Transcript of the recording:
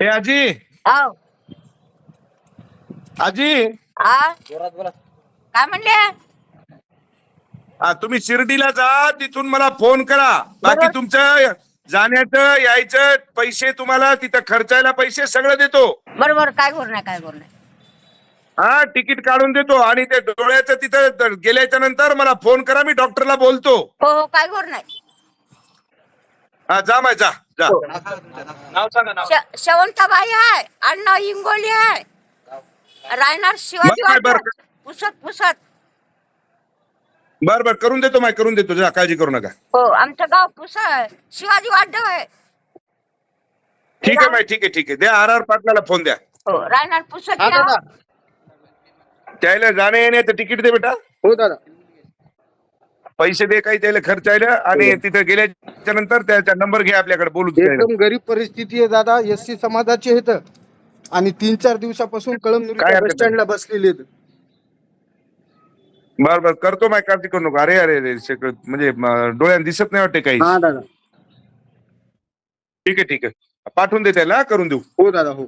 हे आजी. हो आजी. हा काय म्हणले? हा, तुम्ही शिर्डीला जा तिथून मला फोन करा. बाकी बरोबर. तुमचं जाण्याचं यायचं पैसे तुम्हाला तिथं खर्चायला पैसे सगळं देतो. बरोबर काय करू नाही काय करू नाही हा तिकीट काढून देतो आणि ते डोळ्याचं तिथं द- गेल्याच्यानंतर मला फोन करा मी डॉक्टरला बोलतो. हो हो काय करू नाही हा जा माय जा जा. हो. नाव सांगा नाव. श- शेवंताबाई आहे अण्णा इंगोली आहे. रायनार शिवाजी बरं, बरं. वाटप. पुसत पुसत. बर बर करून देतो माय करून देतो. जा काळजी करू नका. हो आमचं गाव पुस आहे. शिवाजी वाटप आहे ठीक आहे माय ठीक आहे ठीक आहे. द्या आर आर पाटलाला फोन द्या. हो रायनार पुसत हा दादा. त्याला जाणे येण्याचं तिकीट दे बेटा. हो दादा. पैसे दे काही त्याला खर्चायला आणि तिथं गेल्याच्यानंतर त्याचा नंबर घ्या आपल्याकडे बोलू. एकदम गरीब परिस्थिती आहे दादा एस सी समाजाचे आहेत आणि तीन चार दिवसापासून हरकत बस स्टँडला बसलेले आहेत. बर बर करतो माय काळजी करू नका. अरे अरे अरे सगळं म्हणजे डोळ्यात दिसत नाही वाटते काही हा दादा. ठीक आहे ठीक आहे. पाठवून दे त्याला करून देऊ. हो दादा हो.